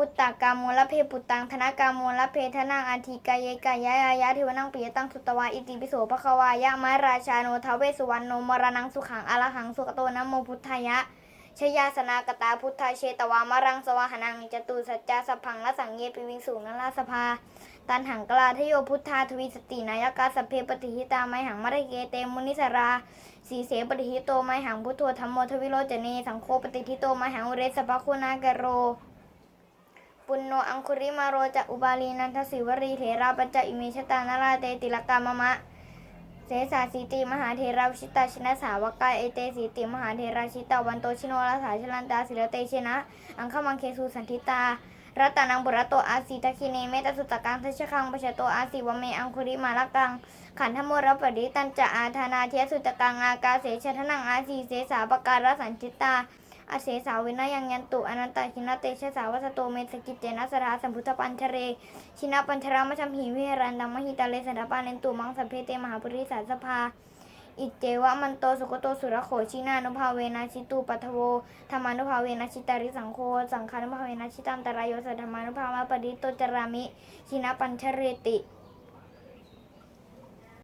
ปุตตากามโมละเพปุตตังธนกามโมละเพทนังอันทิกายเยกายะอายะเทวนังปิยตังสุตวาอิติปิโสภควายะมะราชาโนทาเวสุวรรณโนมรณังสุขังอรหังสุขโตนะโมพุทธายะชยาสนากตาพุทธาเชตวามรังสวาหนังจตุสัจจาสพังละสังเยปิวิงสูงนลาสภา ตันหังกลาทโยพุทธาทวีสตินายกาสเพปฏิหิตาไมหังมะระเกเตมุนิสราสีเสปฏิหิโตไมหังพุทโธธรรมโมทวิโรจเนสังโฆปฏิทิโตไมหังอุเรสภคุณากโร ปุณโนอังคุริมาโรจะอุบาลีนันทศิวรีเถราปัจจอิเมชตานาราเตติลกามมะ เสสาสีติมหาเทราชิตาชนะสาวกายเอเตสีติมหาเทราชิตาวันโตชิโนราสาชลันตาศิลเตชนะ อังคมังเคสุสันทิตารัตนังบุรโตอาสีตะคิเนเมตสุตะกังทัชคังปชโตอาสีวเมอังคุริมาลกัง ขันธโมรปดิตันจะอาธานาเทสุตะกังอากาเสชทนังอาสีเสสาปการสันจิตา อาเสสาวินายังยันตุอนันตชินาเตชะสาวสโตเมสกิจเจนะสราสัมพุทธปัญชเร ชินาปัญชรามชัมหิวิหรันดังมหิตาเลสันทปาเลนตุมังสัพเพเตมหาปุริสาสภาอิจเจวะมันโตสุกโตสุรโขชินานุภาเวนะชิตุปัทโวธรรมานุภาเวนะชิตาริสังโฆสังฆานุภาเวนะชิตันตรายโยสัทธรรมานุภาวะปดิโตจรามิ ชินาปัญชเรติ